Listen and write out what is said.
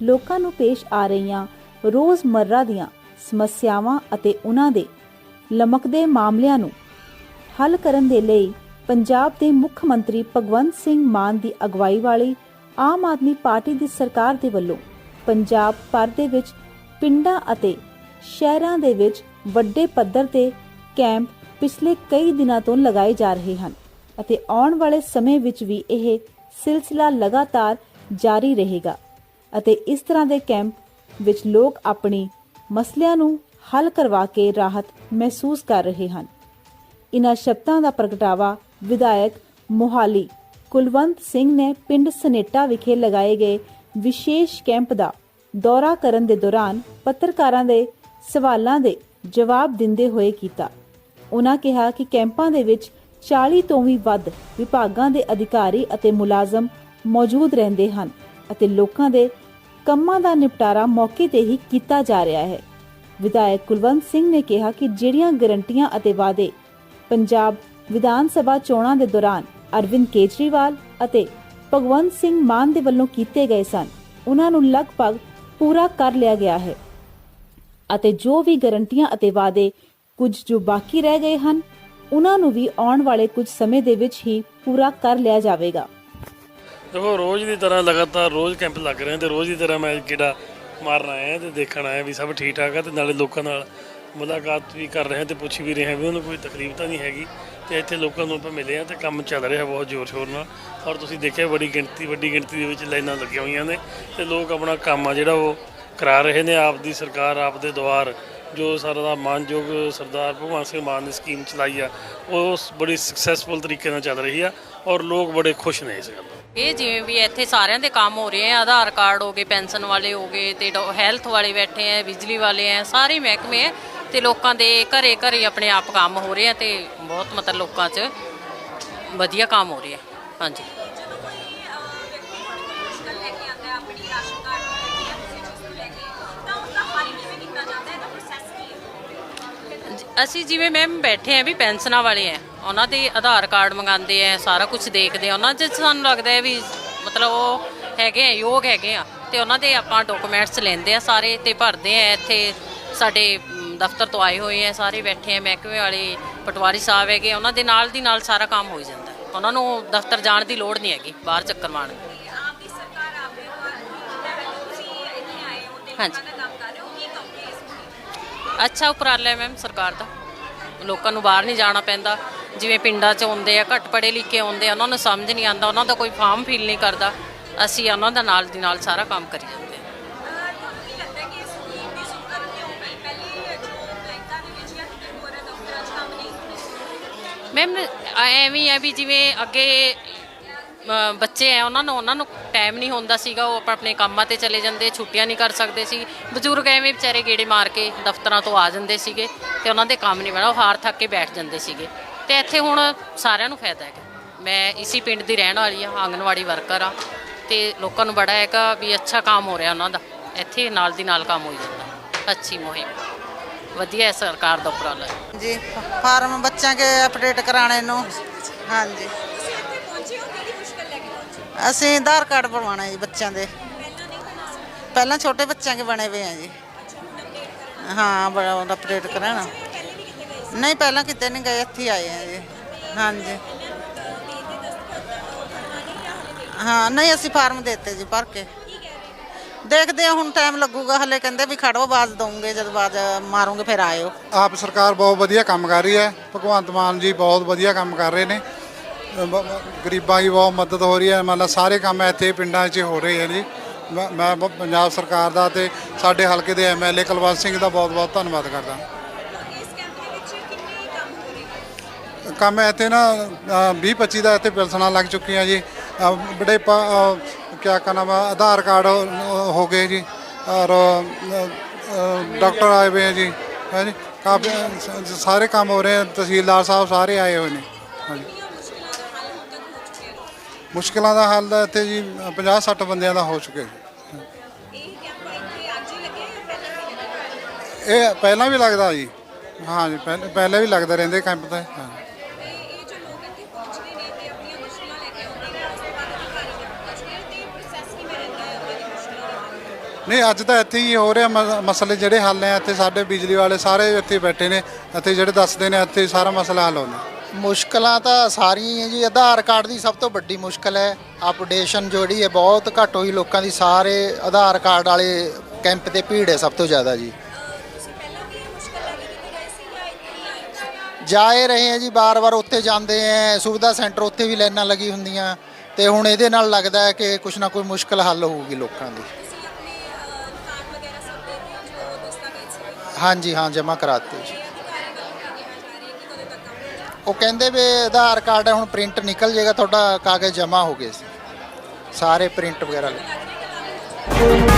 ਲੋਕਾਂ ਨੂੰ ਪੇਸ਼ ਆ ਰਹੀਆਂ ਰੋਜ਼ਮਰਰਾ ਦੀਆਂ ਸਮੱਸਿਆਵਾਂ ਅਤੇ ਉਹਨਾਂ ਦੇ ਲਮਕਦੇ ਮਾਮਲਿਆਂ ਨੂੰ ਹੱਲ ਕਰਨ ਦੇ ਲਈ ਪੰਜਾਬ ਦੇ ਮੁੱਖ ਮੰਤਰੀ ਭਗਵੰਤ ਸਿੰਘ ਮਾਨ ਦੀ ਅਗਵਾਈ ਵਾਲੀ ਆਮ ਆਦਮੀ ਪਾਰਟੀ ਦੀ ਸਰਕਾਰ ਦੇ ਵੱਲੋਂ ਪੰਜਾਬ ਭਰ ਦੇ ਵਿੱਚ ਪਿੰਡਾਂ ਅਤੇ ਸ਼ਹਿਰਾਂ ਦੇ ਵਿੱਚ ਵੱਡੇ ਪੱਧਰ ਤੇ ਕੈਂਪ ਪਿਛਲੇ ਕਈ ਦਿਨਾਂ ਤੋਂ ਲਗਾਏ ਜਾ ਰਹੇ ਹਨ ਅਤੇ ਆਉਣ ਵਾਲੇ ਸਮੇਂ ਵਿੱਚ ਵੀ ਇਹ ਸਿਲਸਿਲਾ ਲਗਾਤਾਰ ਜਾਰੀ ਰਹੇਗਾ। ਅਤੇ ਇਸ ਤਰ੍ਹਾਂ ਦੇ ਕੈਂਪ ਵਿੱਚ ਲੋਕ ਆਪਣੀ ਮਸਲਿਆਂ ਨੂੰ ਹੱਲ ਕਰਵਾ ਕੇ ਰਾਹਤ ਮਹਿਸੂਸ ਕਰ ਰਹੇ ਹਨ। ਇਨ੍ਹਾਂ ਸ਼ਬਦਾਂ ਦਾ ਪ੍ਰਗਟਾਵਾ ਵਿਧਾਇਕ ਮੋਹਾਲੀ ਕੁਲਵੰਤ ਸਿੰਘ ਨੇ ਪਿੰਡ ਸਨੇਟਾ ਵਿਖੇ ਲਗਾਏ ਗਏ ਵਿਸ਼ੇਸ਼ ਕੈਂਪ ਦਾ ਦੌਰਾ ਕਰਨ ਦੇ ਦੌਰਾਨ ਪੱਤਰਕਾਰਾਂ ਦੇ ਸਵਾਲਾਂ ਦੇ ਜਵਾਬ ਦਿੰਦੇ ਹੋਏ ਕੀਤਾ। ਉਹਨਾਂ ਕਿਹਾ ਕਿ ਕੈਂਪਾਂ ਦੇ ਵਿੱਚ 40 ਤੋਂ ਵੀ ਵੱਧ ਵਿਭਾਗਾਂ ਦੇ ਅਧਿਕਾਰੀ ਅਤੇ ਮੁਲਾਜ਼ਮ ਮੌਜੂਦ ਰਹਿੰਦੇ ਹਨ। ਅਤੇ ਲੋਕਾਂ ਦੇ ਕੰਮਾਂ ਦਾ ਨਿਪਟਾਰਾ ਮੌਕੇ ਤੇ ਹੀ ਕੀਤਾ ਜਾ ਰਿਹਾ ਹੈ। ਵਿਧਾਇਕ ਕੁਲਵੰਤ ਸਿੰਘ ਨੇ ਕਿਹਾ ਕਿ ਜਿਹੜੀਆਂ ਗਰੰਟੀਆਂ ਅਤੇ ਵਾਅਦੇ ਪੰਜਾਬ ਵਿਧਾਨ ਸਭਾ ਚੋਣਾਂ ਦੇ ਦੌਰਾਨ ਅਰਵਿੰਦ ਕੇਜਰੀਵਾਲ ਅਤੇ ਭਗਵੰਤ ਸਿੰਘ ਮਾਨ ਦੇ ਵੱਲੋਂ ਕੀਤੇ ਗਏ ਸਨ, ਉਹਨਾਂ ਨੂੰ ਲਗਭਗ ਪੂਰਾ ਕਰ ਲਿਆ ਗਿਆ ਹੈ। ਅਤੇ ਜੋ ਵੀ ਗਰੰਟੀਆਂ ਅਤੇ ਵਾਅਦੇ ਕੁਝ ਜੋ ਬਾਕੀ ਰਹਿ ਗਏ ਹਨ, ਉਹਨਾਂ ਨੂੰ ਵੀ ਆਉਣ ਵਾਲੇ ਕੁਝ ਸਮੇਂ ਦੇ ਵਿੱਚ ਹੀ ਪੂਰਾ ਕਰ ਲਿਆ ਜਾਵੇਗਾ। ਦੇਖੋ, ਰੋਜ਼ ਦੀ ਤਰ੍ਹਾਂ ਲਗਾਤਾਰ ਰੋਜ਼ ਕੈਂਪ ਲੱਗ ਰਹੇ ਆ ਤੇ ਰੋਜ਼ ਦੀ ਤਰ੍ਹਾਂ ਮੈਂ ਕਿਹੜਾ ਮਾਰਨ ਆਇਆ ਤੇ ਦੇਖਣ ਆਇਆ ਵੀ ਸਭ ਠੀਕ ਠਾਕ ਆ ਤੇ ਨਾਲੇ ਲੋਕਾਂ ਨਾਲ ਮੁਲਾਕਾਤ ਵੀ ਕਰ ਰਹੇ ਆ ਤੇ ਪੁੱਛ ਵੀ ਰਹੇ ਵੀ ਉਹਨੂੰ ਕੋਈ ਤਕਲੀਫ ਤਾਂ ਨਹੀਂ ਹੈਗੀ ਤੇ ਇੱਥੇ ਲੋਕਾਂ ਨੂੰ ਆਪਾਂ ਮਿਲੇ ਆ ਤੇ ਕੰਮ ਚੱਲ ਰਿਹਾ ਬਹੁਤ ਜ਼ੋਰ ਸ਼ੋਰ ਨਾਲ ਔਰ ਤੁਸੀਂ ਦੇਖਿਆ ਬੜੀ ਗਿਣਤੀ, ਵੱਡੀ ਗਿਣਤੀ ਦੇ ਵਿੱਚ ਲਾਈਨਾਂ ਲੱਗੀਆਂ ਹੋਈਆਂ ਨੇ ਤੇ ਲੋਕ ਆਪਣਾ ਕੰਮ ਆ ਜਿਹੜਾ ਉਹ ਕਰਾ ਰਹੇ ਨੇ, ਆਪ ਦੀ ਸਰਕਾਰ, ਆਪ ਦੇ ਦੁਆਰ ਜੋ ਸਰਦਾਰ ਮਾਨਯੋਗ ਸਰਦਾਰ ਭਗਵੰਤ ਸਿੰਘ ਮਾਨ ਨੇ ਸਕੀਮ ਚਲਾਈ ਆ, ਉਹ ਬੜੀ ਸਕਸੈਸਫੁਲ ਤਰੀਕੇ ਨਾਲ ਚੱਲ ਰਹੀ ਆ ਔਰ ਲੋਕ ਬੜੇ ਖੁਸ਼ ਨੇ ਇਸ ਗੱਲ ਇਹ ਜਿਵੇਂ ਵੀ ਇੱਥੇ ਸਾਰਿਆਂ ਦੇ ਕੰਮ ਹੋ ਰਹੇ ਆ, ਆਧਾਰ ਕਾਰਡ ਹੋ ਗਏ, ਪੈਨਸ਼ਨ ਵਾਲੇ ਹੋ ਗਏ ਤੇ ਹੈਲਥ ਵਾਲੇ ਬੈਠੇ ਆ, ਬਿਜਲੀ ਵਾਲੇ ਆ, ਸਾਰੇ ਮਹਿਕਮੇ ਆ ਤੇ ਲੋਕਾਂ ਦੇ ਘਰੇ ਘਰੇ ਆਪਣੇ ਆਪ ਕੰਮ ਹੋ ਰਹੇ ਆ ਤੇ ਬਹੁਤ ਮਤਲਬ ਲੋਕਾਂ 'ਚ ਵਧੀਆ ਕੰਮ ਹੋ ਰਿਹਾ ਹਾਂਜੀ। ਅਸੀਂ ਜਿਵੇਂ ਮੈਮ ਬੈਠੇ ਆ ਵੀ ਪੈਨਸ਼ਨਾਂ ਵਾਲੇ ਆ। ਉਹਨਾਂ ਦੇ ਆਧਾਰ ਕਾਰਡ ਮੰਗਾਉਂਦੇ ਆ ਸਾਰਾ ਕੁਝ ਦੇਖਦੇ ਆ। ਉਹਨਾਂ 'ਚ ਸਾਨੂੰ ਲੱਗਦਾ ਹੈ ਵੀ ਮਤਲਬ ਉਹ ਹੈਗੇ ਆ ਯੋਗ ਹੈਗੇ ਆ ਤੇ ਉਹਨਾਂ ਦੇ ਆਪਾਂ ਡਾਕੂਮੈਂਟਸ ਲੈਂਦੇ ਆ ਸਾਰੇ ਤੇ ਭਰਦੇ ਆ। ਇੱਥੇ ਸਾਡੇ ਦਫ਼ਤਰ ਤੋਂ ਆਏ ਹੋਏ ਆ ਸਾਰੇ ਬੈਠੇ ਆ ਮਹਿਕਮੇ ਵਾਲੇ ਪਟਵਾਰੀ ਸਾਹਿਬ ਹੈਗੇ ਉਹਨਾਂ ਦੇ ਨਾਲ ਦੀ ਨਾਲ ਸਾਰਾ ਕੰਮ ਹੋ ਜਾਂਦਾ ਉਹਨਾਂ ਨੂੰ ਦਫ਼ਤਰ ਜਾਣ ਦੀ ਲੋੜ ਨਹੀਂ ਹੈਗੀ ਬਾਹਰ ਚੱਕਰ ਮਾਰਨ ਦੀ। ਹਾਂਜੀ। ਅੱਛਾ ਉਪਰਾਲਾ ਮੈਮ ਸਰਕਾਰ ਦਾ। ਲੋਕਾਂ ਨੂੰ ਬਾਹਰ ਨਹੀਂ ਜਾਣਾ ਪੈਂਦਾ। ਜਿਵੇਂ ਪਿੰਡਾਂ 'ਚ ਆਉਂਦੇ ਆ, ਘੱਟ ਪੜ੍ਹੇ ਲਿਖੇ ਆਉਂਦੇ ਆ, ਉਹਨਾਂ ਨੂੰ ਸਮਝ ਨਹੀਂ ਆਉਂਦਾ, ਉਹਨਾਂ ਦਾ ਕੋਈ ਫਾਰਮ ਫੀਲ ਨਹੀਂ ਕਰਦਾ, ਅਸੀਂ ਉਹਨਾਂ ਦਾ ਨਾਲ ਦੀ ਨਾਲ ਸਾਰਾ ਕੰਮ ਕਰੀ ਜਾਂਦੇ ਹਾਂ ਮੈਮ ਐਵੇਂ ਹੈ ਵੀ ਜਿਵੇਂ ਅੱਗੇ ਬੱਚੇ ਆ, ਉਹਨਾਂ ਨੂੰ ਉਹਨਾਂ ਨੂੰ ਟਾਈਮ ਨਹੀਂ ਹੁੰਦਾ ਸੀਗਾ, ਉਹ ਆਪਾਂ ਆਪਣੇ ਕੰਮਾਂ ਤੇ ਚਲੇ ਜਾਂਦੇ, ਛੁੱਟੀਆਂ ਨਹੀਂ ਕਰ ਸਕਦੇ ਸੀ। ਬਜ਼ੁਰਗ ਐਵੇਂ ਵਿਚਾਰੇ ਗੇੜੇ ਮਾਰ ਕੇ ਦਫ਼ਤਰਾਂ ਤੋਂ ਆ ਜਾਂਦੇ ਸੀਗੇ ਤੇ ਉਹਨਾਂ ਦੇ ਕੰਮ ਨਹੀਂ ਬਣਾ, ਉਹ ਹਾਰ ਥੱਕ ਕੇ ਬੈਠ ਜਾਂਦੇ ਸੀਗੇ। ਤੇ ਇੱਥੇ ਹੁਣ ਸਾਰਿਆਂ ਨੂੰ ਫਾਇਦਾ ਹੈਗਾ। ਮੈਂ ਇਸੇ ਪਿੰਡ ਦੀ ਰਹਿਣ ਵਾਲੀ ਆ ਆਂਗਨਵਾੜੀ ਵਰਕਰ ਆ ਤੇ ਲੋਕਾਂ ਨੂੰ ਬੜਾ ਹੈਗਾ ਵੀ ਅੱਛਾ ਕੰਮ ਹੋ ਰਿਹਾ ਉਹਨਾਂ ਦਾ। ਇੱਥੇ ਨਾਲ ਦੀ ਨਾਲ ਕੰਮ ਹੋ ਜਾਂਦਾ। ਅੱਛੀ ਮੁਹਿੰਮ। ਵਧੀਆ ਸਰਕਾਰ ਦਾ ਉਪਰਾਲਾ। ਜੀ, ਫਾਰਮ ਬੱਚਿਆਂ ਕੇ ਅਪਡੇਟ ਕਰਾਣੇ ਨੂੰ। ਹਾਂਜੀ। ਅਸੀਂ ਆਧਾਰ ਕਾਰਡ ਬਣਵਾਉਣਾ ਜੀ ਬੱਚਿਆਂ ਦੇ। ਪਹਿਲਾਂ ਛੋਟੇ ਬੱਚਿਆਂ ਕੇ ਬਣੇ ਹੋਏ ਆ ਜੀ। ਹਾਂ, ਬੜਾ ਅਪਡੇਟ ਕਰਾਣਾ ਨਹੀਂ, ਪਹਿਲਾਂ ਕਿਤੇ ਨਹੀਂ ਗਏ, ਇੱਥੇ ਹੀ ਆਏ ਆ ਜੀ। ਹਾਂਜੀ। ਹਾਂ, ਨਹੀਂ, ਅਸੀਂ ਫਾਰਮ ਦਿੱਤੇ ਜੀ, ਭਰ ਕੇ। ਦੇਖਦੇ ਆ, ਹੁਣ ਟਾਈਮ ਲੱਗੂਗਾ, ਹਲੇ ਕਹਿੰਦੇ ਵੀ ਖੜੋ ਆਵਾਜ਼ ਦਊਂਗੇ, ਜਦ ਆਵਾਜ਼ ਮਾਰੂਗੇ, ਫਿਰ ਆਇਓ। ਆਪ ਸਰਕਾਰ ਬਹੁਤ ਵਧੀਆ ਕੰਮ ਕਰ ਰਹੀ ਹੈ। ਭਗਵੰਤ ਮਾਨ ਜੀ ਬਹੁਤ ਵਧੀਆ ਕੰਮ ਕਰ ਰਹੇ ਨੇ। ਬ- ਬ- ਗਰੀਬਾਂ ਦੀ ਬਹੁਤ ਮਦਦ ਹੋ ਰਹੀ ਹੈ। ਮਤਲਬ ਸਾਰੇ ਕੰਮ ਇੱਥੇ ਪਿੰਡਾਂ 'ਚ ਹੋ ਰਹੇ ਹੈ ਜੀ। ਮੈਂ ਮੈਂ ਬ- ਪੰਜਾਬ ਸਰਕਾਰ ਦਾ ਤੇ ਸਾਡੇ ਹਲਕੇ ਦੇ ਐਮਐਲਏ ਕੁਲਵੰਤ ਸਿੰਘ ਦਾ ਬਹੁਤ ਬਹੁਤ ਧੰਨਵਾਦ ਕਰਦਾ। ਕੰਮ ਇੱਥੇ ਨਾ 20 25 ਦਾ ਇੱਥੇ ਪਿਲਸਣਾ ਲੱਗ ਚੁੱਕੀਆਂ ਜੀ। ਅ, ਬੜੇ ਕਿਆ ਕਹਨਾ ਵਾ ਆਧਾਰ ਕਾਰਡ ਹੋ ਗਏ ਜੀ। ਔਰ ਡਾਕਟਰ ਆਏ ਹੋਏ ਜੀ। ਹੈ ਜੀ ਕਾਫੀ ਸਾਰੇ ਕੰਮ ਹੋ ਰਹੇ ਹੈ ਤਹਿਸੀਲਦਾਰ ਸਾਹਿਬ ਸਾਰੇ ਆਏ ਹੋਏ ਨੇ। ਹਾਂਜੀ। ਮੁਸ਼ਕਿਲਾਂ ਦਾ ਹੱਲ ਤਾਂ ਇੱਥੇ ਜੀ 50 60 ਬੰਦਿਆਂ ਦਾ ਹੋ ਚੁੱਕਿਆ ਇਹ ਪਹਿਲਾਂ ਵੀ ਲੱਗਦਾ ਜੀ। ਹਾਂ ਜੀ ਪਹਿਲਾਂ ਵੀ ਲੱਗਦਾ ਰਹਿੰਦੇ ਕੈਂਪ ਤਾਂ। ਹਾਂ। ਨਹੀਂ ਅੱਜ ਤਾਂ ਇੱਥੇ ਹੀ ਹੋ ਰਿਹਾ ਮਸਲੇ ਜਿਹੜੇ ਹੱਲ ਨੇ ਇੱਥੇ ਸਾਡੇ ਬਿਜਲੀ ਵਾਲੇ ਸਾਰੇ ਇੱਥੇ ਬੈਠੇ ਨੇ ਇੱਥੇ ਜਿਹੜੇ ਦੱਸਦੇ ਨੇ ਇੱਥੇ ਸਾਰਾ ਮਸਲਾ ਹੱਲ ਹੁੰਦਾ ਮੁਸ਼ਕਲਾਂ ਤਾਂ ਸਾਰੀਆਂ ਹੀ ਹੈ ਜੀ ਆਧਾਰ ਕਾਰਡ ਦੀ ਸਭ ਤੋਂ ਵੱਡੀ ਮੁਸ਼ਕਲ ਹੈ ਅਪਡੇਸ਼ਨ ਜਿਹੜੀ ਹੈ ਬਹੁਤ ਘੱਟ ਹੋਈ ਲੋਕਾਂ ਦੀ ਸਾਰੇ ਆਧਾਰ ਕਾਰਡ ਵਾਲੇ ਕੈਂਪ ਤੇ ਭੀੜ ਹੈ ਸਭ ਤੋਂ ਜ਼ਿਆਦਾ ਜੀ। ਜਾਏ ਰਹੇ ਹੈ ਜੀ ਬਾਰ-ਬਾਰ ਉੱਥੇ ਜਾਂਦੇ ਹੈ ਸੁਵਿਧਾ ਸੈਂਟਰ ਉੱਥੇ ਵੀ ਲਾਈਨਾਂ ਲੱਗੀ ਹੁੰਦੀਆਂ ਤੇ ਹੁਣ ਇਹਦੇ ਨਾਲ ਲੱਗਦਾ ਹੈ ਕਿ ਕੁਛ ਨਾ ਕੋਈ ਮੁਸ਼ਕਲ ਹੱਲ ਹੋਊਗੀ ਲੋਕਾਂ ਦੀ। ਹਾਂਜੀ, ਹਾਂ, ਜਮ੍ਹਾਂ ਕਰਾਤੇ ਜੀ। ਉਹ ਕਹਿੰਦੇ ਵੀ ਆਧਾਰ ਕਾਰਡ ਹੈ, ਹੁਣ ਪ੍ਰਿੰਟ ਨਿਕਲ ਜਾਏਗਾ ਤੁਹਾਡਾ ਕਾਗਜ਼ ਜਮ੍ਹਾਂ ਹੋ ਗਏ ਸੀ। ਸਾਰੇ ਪ੍ਰਿੰਟ ਵਗੈਰਾ ਲੈ